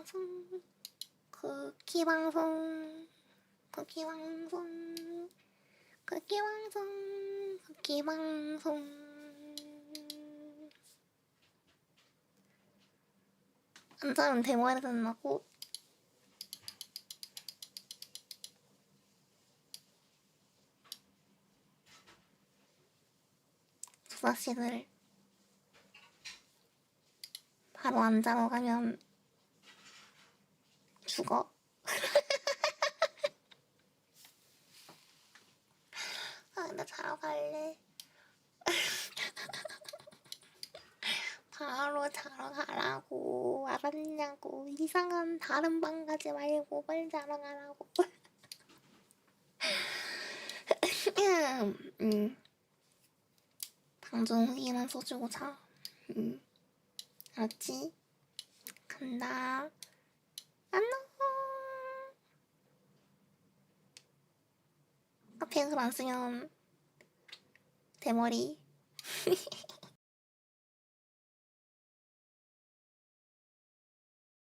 방송 쿠키 방송 쿠키 방송 쿠키 방송 쿠키 방송. 한 사람 대머리 듣나고. 조사씨들 바로 안 자러 가면 죽어. 아, 나 자러 갈래. 바로 자러 가라고. 알았냐고. 이상한 다른 방 가지 말고 빨리 자러 가라고. 음. 방송 후기만 써주고 자. 음. 알았지? 간다. 안녕. 앞에 글안 쓰면 대머리.